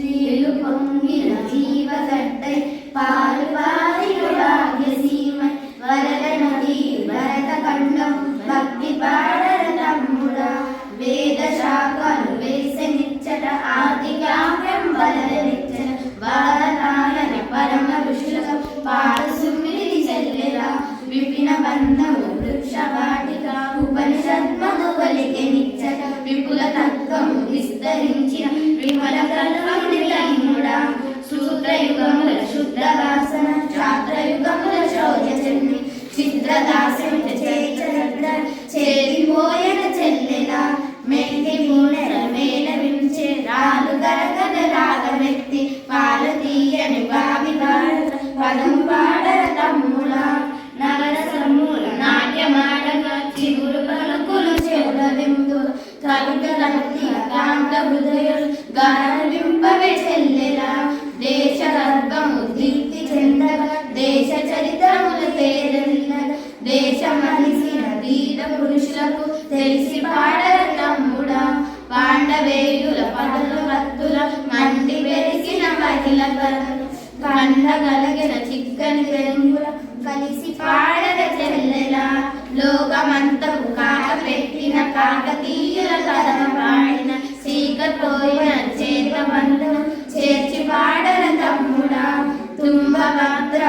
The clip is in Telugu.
స్త్రీలు పొంగిన జీవగట్టై పాలు పారిన భాగ్యసీమై వరద నది భరత ఖండం భక్తి పాడర తమ్ముడా వేద శాఖలు వేసనిచ్చట ఆదికావ్యం బలనిచ్చట భారతాయన పరమ ఋషులకు పాద విందు కవిత కత్తి కాంత గానవింపవే చెల్లెలా దేశ గర్భము దీప్తి చెందగా దేశ చరిత్రముల తేరలినగా దేశ మనిషిన ధీర పురుషులకు తెలిసి పాడర తమ్ముడా పాండవేయుల పదలు భక్తుల మంటి వెలిసిన మహిళ పదలు కండగలిగిన చిక్కని వెలుగుల కలిసి పాడర చెల్లెలా లోకమంతకు కాక పెట్టిన కాకతీయుల కథ సీకపోయిన చేత చేర్చి పాడన తమ్ముడా తుంబభద్ర